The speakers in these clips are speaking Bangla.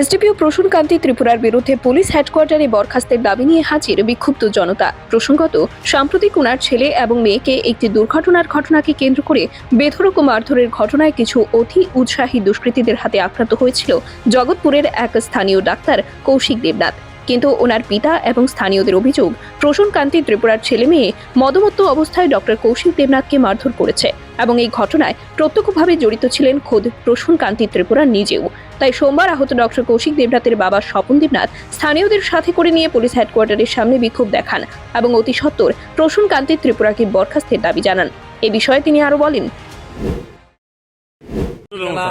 এসডিপিও প্রসূন কান্তি ত্রিপুরার বিরুদ্ধে পুলিশ হেডকোয়ার্টারে বরখাস্তের দাবি নিয়ে হাজির বিক্ষুব্ধ জনতা। প্রসঙ্গত, সাম্প্রতিক ওনার ছেলে এবং মেয়েকে একটি দুর্ঘটনার ঘটনাকে কেন্দ্র করে বেধরক মারধরের ঘটনায় কিছু অতি উৎসাহী দুষ্কৃতীদের হাতে আক্রান্ত হয়েছিল জগৎপুরের এক স্থানীয় ডাক্তার কৌশিক দেবনাথ। কিন্তু ওনার পিতা এবং স্থানীয়দের অভিযোগ, প্রসূন কান্তি ত্রিপুরার ছেলে মেয়ে মদমত্ত অবস্থায় ডক্টর কৌশিক দেবনাথকে মারধর করেছে। এবং এই ঘটনায় প্রত্যক্ষভাবে জড়িত ছিলেন খোদ প্রসূন কান্তি ত্রিপুরা নিজেও। তাই সোমবার আহত ডক্টর কৌশিক দেবনাথের বাবা স্বপন দেবনাথ স্থানীয়দের সাথে করে নিয়ে পুলিশ হেডকোয়ার্টারের সামনে বিক্ষোভ দেখান এবং অতি সত্বর প্রসূন কান্তি ত্রিপুরাকে বরখাস্তের দাবি জানান। এ বিষয়ে তিনি আরও বলেন জেলা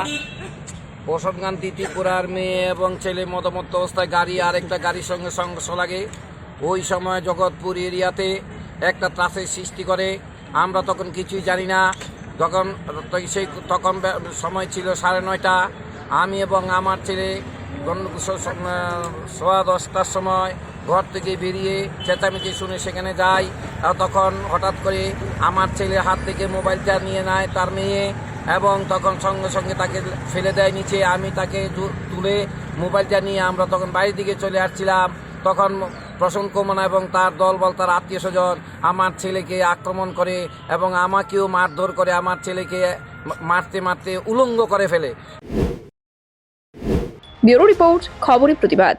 ত্রিপুরার মেয়ে এবং ছেলে মদমত্ত অবস্থায় গাড়ি আর একটা গাড়ির সঙ্গে সংঘর্ষ লাগে। ওই সময় জগৎপুর এরিয়াতে একটা ত্রাসের সৃষ্টি করে। আমরা তখন কিছুই জানি না। তখন, সেই, তখন সময় ছিল সাড়ে নয়টা। আমি এবং আমার ছেলে সোয়া দশটার সময় ঘর থেকে বেরিয়ে চেঁচামেচি শুনে সেখানে যাই। আর তখন হঠাৎ করে আমার ছেলের হাত থেকে মোবাইলটা নিয়ে নেয় তার মেয়ে এবং তখন সঙ্গে সঙ্গে তাকে ফেলে দেয় নিচে। আমি তাকে তুলে মোবাইলটা নিয়ে আমরা তখন বাড়ির দিকে চলে আসছিলাম। তখন প্রসন্ন কমনা এবং তার দলবল, তার আত্মীয় স্বজন আমার ছেলেকে আক্রমণ করে এবং আমাকেও মারধর করে, আমার ছেলেকে মারতে মারতে উলঙ্গ করে ফেলে। ব্যুরো রিপোর্ট, খবরের প্রতিবাদ।